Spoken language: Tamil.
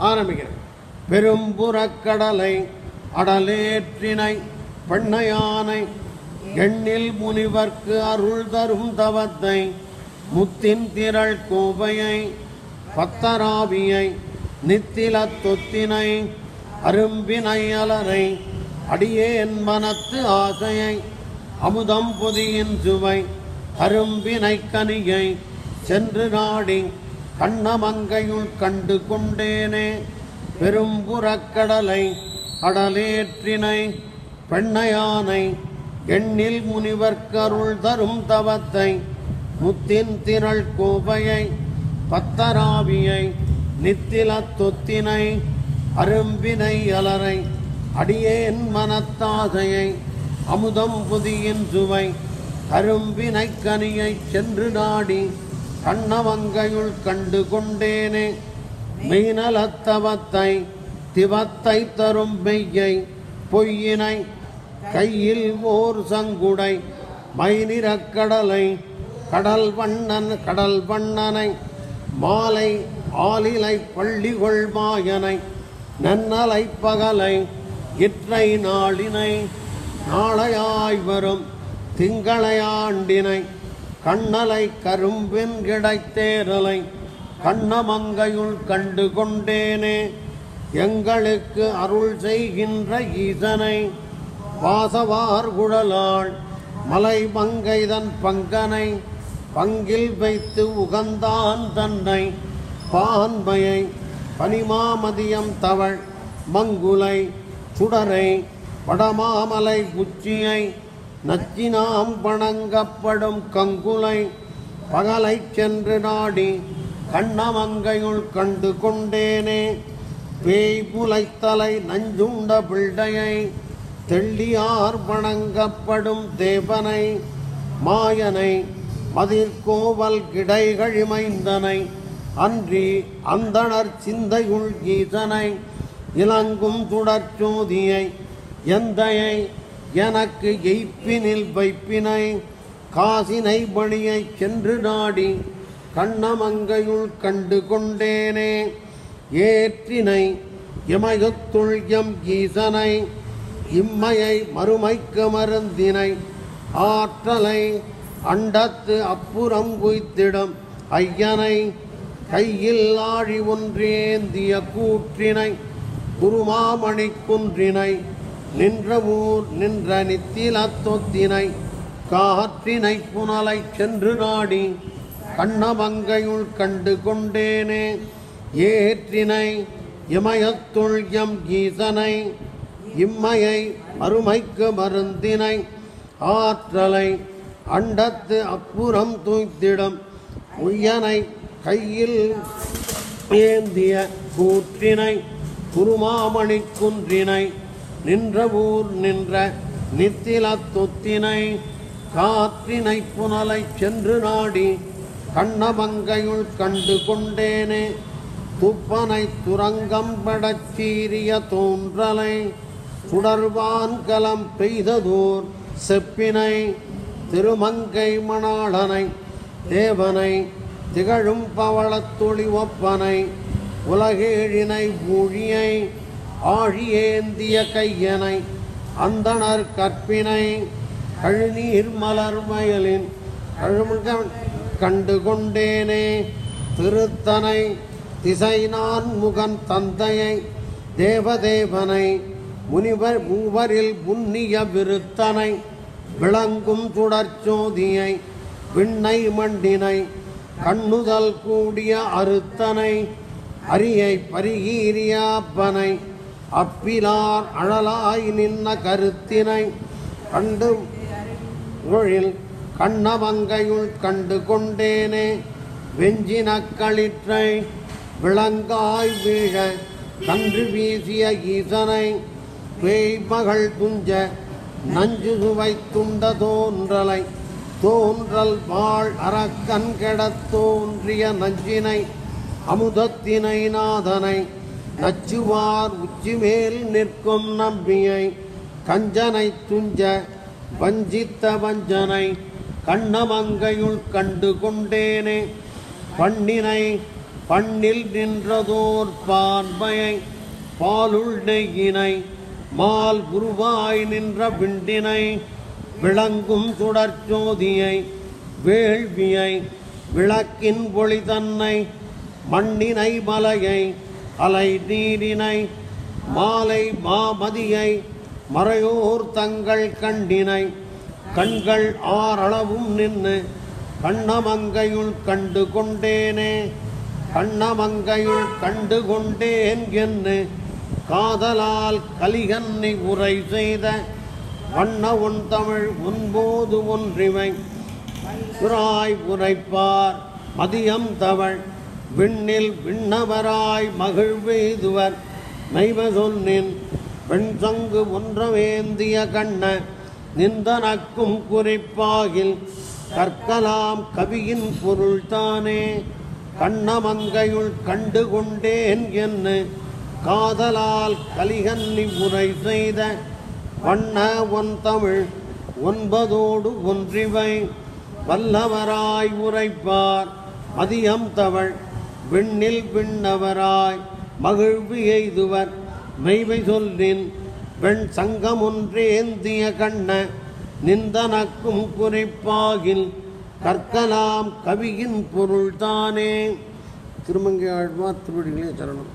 ஆரம்பிக்கிறேன் பெரும்புறக்கடலை அடலேற்றினை பெண்ணையானை எண்ணில் முனிவர்க்கு அருள் தரும் தவத்தை முத்தின் திரள் கோவையை பத்தராவியை நித்தில தொத்தினை அரும்பினை அலரை அடியேன் மனத்து ஆசையை அமுதம் பொதியின் சுவை அரும்பினை கனியை சென்று நாடி கண்ணமங்கையுள் கண்டு கொண்டேனே பெரும்புறக்கடலை அடலேற்றினை பெண்ணையானை எண்ணில் முனிவர்க்கருள் தரும் தவத்தை முத்தின் திரள் கோபையை பத்தராவியை நித்தில தொத்தினை அரும்பினை அலரை அடியேன் மனத்தாசையை அமுதம் புதியின் சுவை கரும்பினை கனியை சென்று நாடி கண்ணவங்கையுள் கண்டு கொண்டேனே மெய்நலத்தவத்தை திவத்தை தரும் மெய்யை பொய்யினை கையில் ஓர் சங்குடை மைநிறக்கடலை கடல் வண்ணன் கடல் வண்ணனை மாலை ஆலிலை பள்ளிகொள் மாயனை நன்னலை பகலை இற்றை நாளினை நாளையாய் வரும் திங்களையாண்டினை கண்ணலை கரும்பின் கிடைத்தேரலை கண்ணமங்கையுள் கண்டு கொண்டேனே எங்களுக்கு அருள் செய்கின்ற ஈசனை. வாசவார் குழலாள் மலை மங்கைதன் பங்கனை. பங்கில் வைத்து உகந்தான் தன்னை. பான்மையை பனிமாமதியம் தவள் மங்குலை சுடரை வடமாமலை குச்சியை நச்சினாம் வணங்கப்படும் கங்குலை பகலை சென்று நாடி கண்ணமங்கையுள் கண்டு கொண்டேனே. பேய் புலைத்தலை நஞ்சுண்ட பிள்ளையை தெள்ளியார் வணங்கப்படும் தேவனை மாயனை மதிர்கோவல் கிடைகழிமைந்தனை அன்றி அந்தணர் சிந்தையுள் கீதனை இலங்கும் சுடற்சோதியை எந்தையை எனக்கு எய்ப்பினில் வைப்பினை காசினை பணியை சென்று நாடி கண்ணமங்கையுள் கண்டு கொண்டேனே. ஏற்றினை இமயத்துள் எம் ஈசனை இம்மையை மறுமைக்கு மருந்தினை ஆற்றலை அண்டத்து அப்புறம் குய்த்திடம் ஐயனை கையில் ஆழி ஒன்றேந்திய கூற்றினை குருமாமணி குன்றினை நின்ற ஊர் நின்ற நித்தில தொத்தினை காற்றினை புனலை சென்று நாடி கண்ணமங்கையுள் கண்டு கொண்டேனே. ஏற்றினை இமயத்துள் எம் இம்மையை மறுமைக்கு மருந்தினை ஆற்றலை அண்டத்து அப்புறம் தூய்த்திடம் உய்யனை கையில் ஏந்திய கூற்றினை குருமாமணி குன்றினை நின்ற ஊர் நின்ற நித்தில தொத்தினை காற்றினை புனலை சென்று நாடி கண்ணமங்கையுள் கண்டு கொண்டேனே துப்பனை துரங்கம் படச்சீரிய தோன்றலை சுடர்வான் கலம் பெய்ததோர் செப்பினை திருமங்கை மணாளனை தேவனை திகழும் பவளத்துளி ஒப்பனை உலகேழினை ஊழியை ஆழியேந்திய கையனை அந்தனர் கற்பினை கழுநீர் மலர் மயலின் கழுமுகம் கண்டு கொண்டேனே திருத்தனை திசை நான் முகன் தந்தையை தேவதேவனை முனிவர் மூவரில் புண்ணிய விருத்தனை விளங்கும் சுடற்சோதியை விண்ணை மண்டினை கண்ணுதல் கூடிய அறுத்தனை அரியை பரிகீரியாப்பனை அப்பிலார் அழலாய் நின்ன கருத்தினை கண்டு ஒழில் கண்ணமங்கையுள் கண்டு கொண்டேனே. வெஞ்சின களிற்றை விளங்காய் வீழ கன்று வீசிய ஈசனை பேய்மகள் துஞ்ச நஞ்சு சுவை துண்ட தோன்றலை. தோன்றல் வாழ் அரக்கன் கெடத் தோன்றிய நஞ்சினை அமுதத்தினை நாதனை நச்சுவார் உச்சி மேல் நிற்கும் நம்பியை கஞ்சனை துஞ்ச வஞ்சித்த வஞ்சனை கண்ணமங்கையுள் கண்டு கொண்டேனே பண்ணினை பண்ணில் நின்றதோர் பான்மையை பாலுள் நெய்யினை மால் குருவாய் நின்ற விண்டினை விளங்கும் சுடற்சோதியை வேள்வியை விளக்கின் ஒளி தன்னை மண்ணினை மலையை அலை நீரினை மாலை மாமதியை மறையோர் தங்கள் கண்டினை. கண்கள் ஆறளவும் நின்று கண்ணமங்கையுள் கண்டு கொண்டேனே. கண்ணமங்கையுள் கண்டு கொண்டேன் என்று காதலால் கலிகன்னி உரை செய்த வண்ண உன் தமிழ் உன்போது ஒன்றிவை உராய் உரைப்பார் மதியம் தவள். விண்ணில் விண்ணவராய் மகிழ்வெய்துவர் மெய்வ சொன்னின் பெண் சங்கு ஒன்றவேந்திய கண்ண நிந்தனக்கும் குறிப்பாகில் கற்கலாம் கவியின் பொருள்தானே. கண்ணமங்கையுள் கண்டு கொண்டேன் என்று காதலால் கலிகன்னி உரை செய்த வண்ண ஒன் தமிழ் ஒன்பதோடு ஒன்றிவை வல்லவராய் உரைப்பார். மதியம் தவள் விண்ணில் விண்ணவராய் மகிழ்வு எய்துவர். மெய்மை சொல்லின் வெண் சங்கம் ஒன்றேந்திய கண்ண நிந்தனக்கும் குறிப்பாகில் கற்கலாம் கவியின் பொருள்தானே. திருமங்கை ஆழ்வார் திருவடிகளே சரணம்.